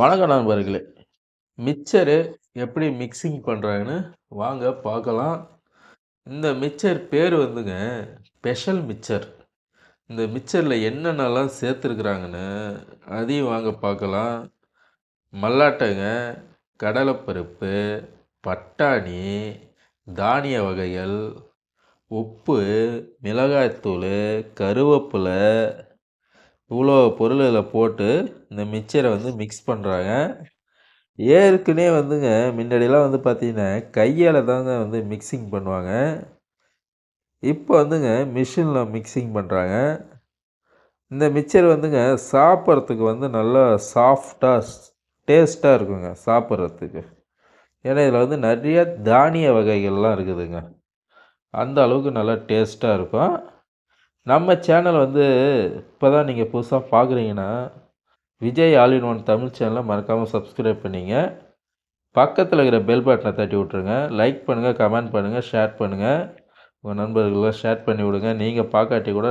வணக்கம் நண்பர்களே. மிக்சரு எப்படி மிக்சிங் பண்ணுறாங்கன்னு வாங்க பார்க்கலாம். இந்த மிக்சர் பேர் வந்துங்க ஸ்பெஷல் மிக்சர் இந்த மிக்சரில் என்னென்னலாம் சேர்த்துருக்குறாங்கன்னு அதையும் வாங்க பார்க்கலாம். மல்லாட்டைங்க கடலைப்பருப்பு பட்டாணி தானிய வகைகள் உப்பு மிளகாய்த்தூள் கருவேப்பிலை இவ்வளோ பொருள் இதில் போட்டு இந்த மிக்சரை வந்து மிக்ஸ் பண்ணுறாங்க ஏற்கனவே வந்துங்க முன்னாடியெல்லாம் வந்து பார்த்திங்கன்னா கையால் தாங்க வந்து மிக்சிங் பண்ணுவாங்க. இப்போ வந்துங்க மிஷினில் மிக்சிங் பண்ணுறாங்க இந்த மிக்சர் வந்துங்க சாப்பிட்றதுக்கு வந்து நல்லா சாஃப்டாக டேஸ்ட்டாக இருக்குங்க சாப்பிட்றதுக்கு. ஏன்னா இதில் வந்து நிறைய தானிய வகைகள்லாம் இருக்குதுங்க. அந்த அளவுக்கு நல்லா டேஸ்ட்டாக இருக்கும். நம்ம சேனல் வந்து இப்போ தான் நீங்கள் புதுசாக பார்க்குறீங்கன்னா Vijay all in one Tamil சேனலை மறக்காமல் சப்ஸ்கிரைப் பண்ணிங்க. பக்கத்தில் இருக்கிற பெல் பட்டனை தட்டி விட்ருங்க லைக் பண்ணுங்கள் கமெண்ட் பண்ணுங்கள் ஷேர் பண்ணுங்கள் உங்கள் நண்பர்களெலாம் ஷேர் பண்ணி விடுங்க. நீங்கள் பார்க்காட்டி கூட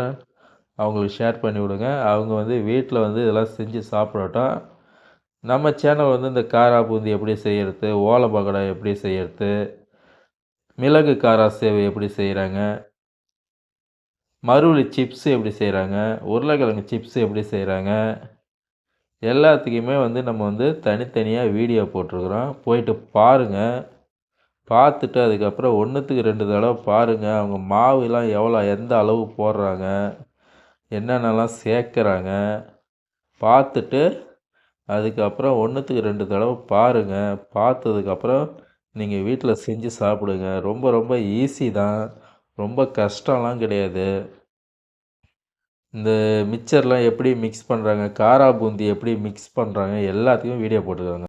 அவங்களுக்கு ஷேர் பண்ணி விடுங்க. அவங்க வந்து வீட்டில் வந்து இதெல்லாம் செஞ்சு சாப்பிடட்டும். நம்ம சேனல் வந்து இந்த காரா பூந்தி எப்படி செய்கிறது ஓலை பகடா எப்படி செய்கிறது மிளகு காரா சேவை எப்படி செய்கிறாங்க மருவள்ளி சிப்ஸு எப்படி செய்கிறாங்க உருளைக்கிழங்கு சிப்ஸ் எப்படி செய்கிறாங்க எல்லாத்துக்குமே வந்து நம்ம வந்து தனித்தனியாக வீடியோ போட்டிருக்குறோம். போயிட்டு பாருங்கள் பார்த்துட்டு அதுக்கப்புறம் ஒன்றுத்துக்கு ரெண்டு தடவை பாருங்கள் அவங்க மாவுலாம் எவ்வளோ எந்த அளவு போடுறாங்க? என்னென்னலாம் சேர்க்குறாங்க? பார்த்துட்டு அதுக்கப்புறம் ஒன்றுத்துக்கு ரெண்டு தடவை பாருங்கள் பார்த்ததுக்கப்புறம் நீங்கள் வீட்டில் செஞ்சு சாப்பிடுங்க. ரொம்ப ரொம்ப ஈஸி தான். ரொம்ப கஷ்டம்லாம் கிடையாது. இந்த மிக்சர்லாம் எப்படி மிக்ஸ் பண்ணுறாங்க காரா பூந்தி எப்படி மிக்ஸ் பண்ணுறாங்க எல்லாத்தையும் வீடியோ போட்டுருக்காங்க